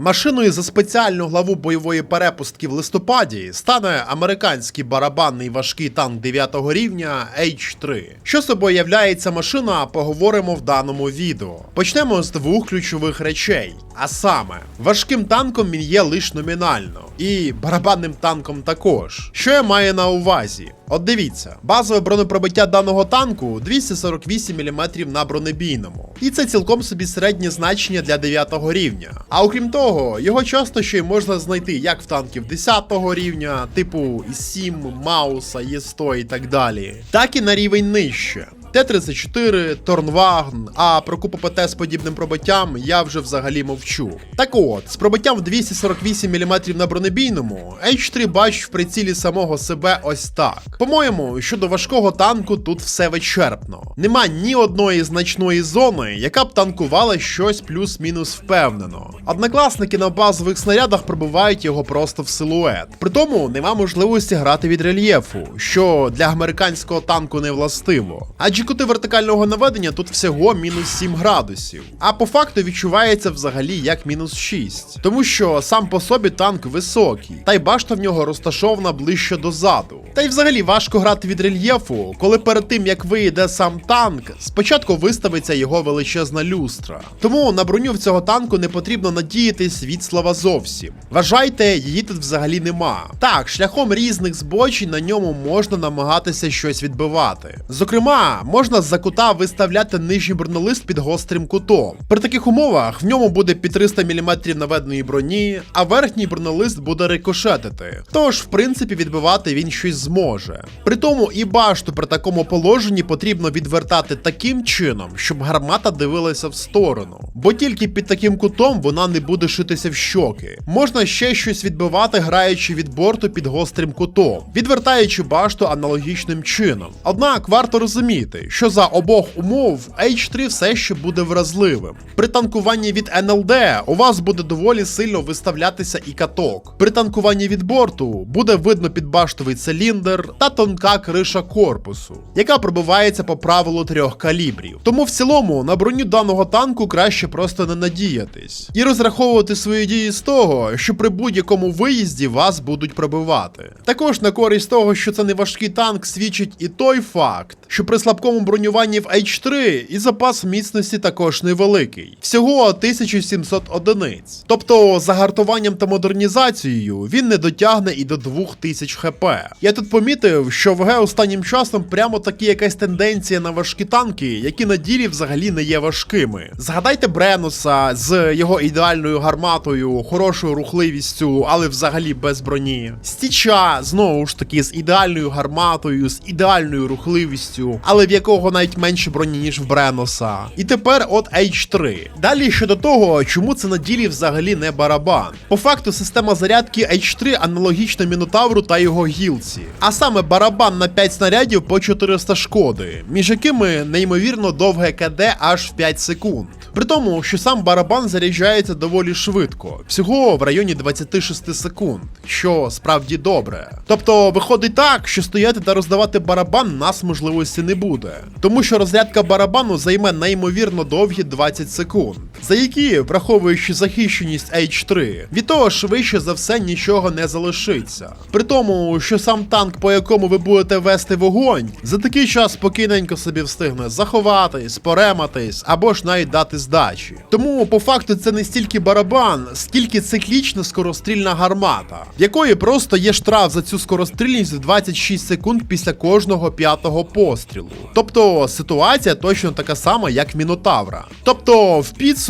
Машиною за спеціальну главу бойової перепустки в листопаді стане американський барабанний важкий танк 9 рівня H3. Що собою являється машина, поговоримо в даному відео. Почнемо з двох ключових речей. А саме, важким танком він є лише номінально, і барабанним танком також. Що я маю на увазі? От дивіться, базове бронепробиття даного танку 248 мм на бронебійному. І це цілком собі середнє значення для 9 рівня. А окрім того, його часто ще й можна знайти як в танків 10 рівня, типу І7, Мауса, Є100 і так далі, так і на рівень нижче. Т-34, Торнвагн, а про купу ПТ з подібним пробиттям я вже взагалі мовчу. Так от, з пробиттям в 248 мм на бронебійному, H3 бачить в прицілі самого себе ось так. По-моєму, щодо важкого танку тут все вичерпно. Нема ні одної значної зони, яка б танкувала щось плюс-мінус впевнено. Однокласники на базових снарядах пробивають його просто в силует. При тому нема можливості грати від рельєфу, що для американського танку не властиво. Адже кути вертикального наведення тут всього мінус 7 градусів, а по факту відчувається взагалі як мінус 6. Тому що сам по собі танк високий, та й башта в нього розташована ближче до заду. Та й взагалі важко грати від рельєфу, коли перед тим як вийде сам танк, спочатку виставиться його величезна люстра. Тому на броню в цього танку не потрібно надіятись від слова зовсім. Вважайте, її тут взагалі нема. Так, шляхом різних збочень на ньому можна намагатися щось відбивати. Зокрема, можна з-за кута виставляти нижній бронелист під гострим кутом. При таких умовах в ньому буде під 300 мм наведеної броні, а верхній бронелист буде рикошетити. Тож, в принципі, відбивати він щось зможе. При тому і башту при такому положенні потрібно відвертати таким чином, щоб гармата дивилася в сторону. Бо тільки під таким кутом вона не буде шитися в щоки. Можна ще щось відбивати, граючи від борту під гострим кутом, відвертаючи башту аналогічним чином. Однак варто розуміти, що за обох умов H3 все ще буде вразливим. При танкуванні від НЛД у вас буде доволі сильно виставлятися і каток. При танкуванні від борту буде видно підбаштовий циліндр та тонка криша корпусу, яка пробивається по правилу трьох калібрів. Тому в цілому на броню даного танку краще просто не надіятись і розраховувати свої дії з того, що при будь-якому виїзді вас будуть пробивати. Також на користь того, що це не важкий танк, свідчить і той факт, що при слабкому бронюванні в H3 і запас міцності також невеликий, всього 1700 одиниць. Тобто за гартуванням та модернізацією він не дотягне і до 2000 хп. Я тут помітив, що в ГЕ останнім часом прямо таки якась тенденція на важкі танки, які на ділі взагалі не є важкими. Згадайте Бренуса з його ідеальною гарматою, хорошою рухливістю, але взагалі без броні. Стіча знову ж таки з ідеальною гарматою, з ідеальною рухливістю, але в якого навіть менше броні, ніж в Бреноса. І тепер от H3. Далі щодо того, чому це на ділі взагалі не барабан. По факту, система зарядки H3 аналогічна Мінотавру та його гілці. А саме барабан на 5 снарядів по 400 шкоди, між якими неймовірно довге КД аж в 5 секунд. При тому, що сам барабан заряджається доволі швидко, всього в районі 26 секунд, що справді добре. Тобто виходить так, що стояти та роздавати барабан нас можливості не буде, тому що розрядка барабану займе неймовірно довгі 20 секунд, за які, враховуючи захищеність H3, від того швидше за все нічого не залишиться. При тому, що сам танк, по якому ви будете вести вогонь, за такий час спокійненько собі встигне заховатись, порематись або ж навіть дати здачі. Тому по факту це не стільки барабан, скільки циклічна скорострільна гармата, в якої просто є штраф за цю скорострільність в 26 секунд після кожного п'ятого пострілу. Тобто ситуація точно така сама, як Мінотавра. Тобто, в підсумку,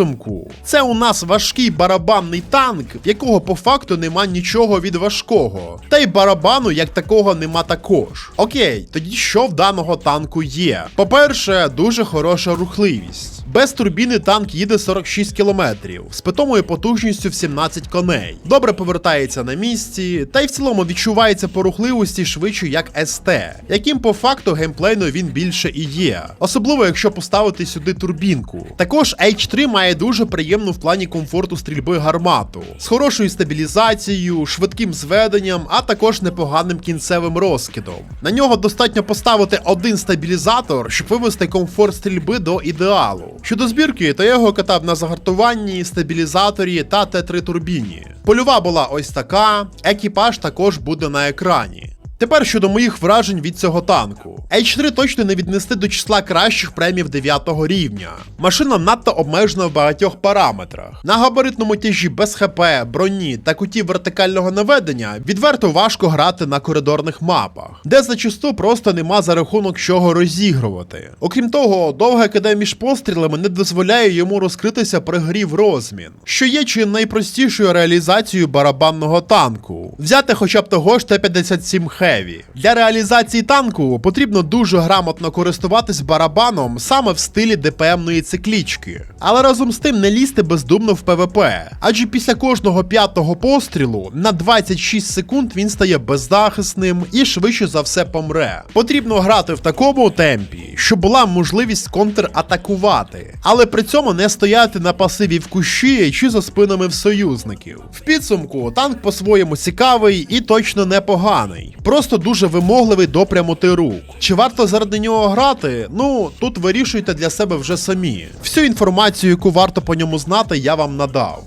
це у нас важкий барабанний танк, в якого по факту нема нічого від важкого. Та й барабану як такого нема також. Окей, тоді що в даного танку є? По-перше, дуже хороша рухливість. Без турбіни танк їде 46 км з питомою потужністю в 17 коней. Добре повертається на місці, та й в цілому відчувається по рухливості швидше як СТ, яким по факту геймплейно він більше і є, особливо якщо поставити сюди турбінку. Також H3 має дуже приємну в плані комфорту стрільби гармату з хорошою стабілізацією, швидким зведенням, а також непоганим кінцевим розкидом. На нього достатньо поставити один стабілізатор, щоб вивести комфорт стрільби до ідеалу. Щодо збірки, то я його катав на загартуванні, стабілізаторі та Т3 турбіні. Польова була ось така, екіпаж також буде на екрані. Тепер щодо моїх вражень від цього танку. H3 точно не віднести до числа кращих премів 9 рівня. Машина надто обмежена в багатьох параметрах. На габаритному тяжі без ХП, броні та кутів вертикального наведення відверто важко грати на коридорних мапах, де зачасту просто нема за рахунок чого розігрувати. Окрім того, довга КД між пострілами не дозволяє йому розкритися при грі в розмін, що є чи найпростішою реалізацією барабанного танку. Взяти хоча б того ж Т-57 Heavy. Для реалізації танку потрібно дуже грамотно користуватись барабаном саме в стилі ДПМної циклічки. Але разом з тим не лізти бездумно в ПВП, адже після кожного п'ятого пострілу на 26 секунд він стає беззахисним і швидше за все помре. Потрібно грати в такому темпі, щоб була можливість контратакувати, але при цьому не стояти на пасиві в кущі чи за спинами в союзників. В підсумку танк по-своєму цікавий і точно непоганий, просто дуже вимогливий до прямоти рук. Чи варто заради нього грати? Ну тут вирішуйте для себе вже самі. Всю інформацію, яку варто по ньому знати, я вам надав.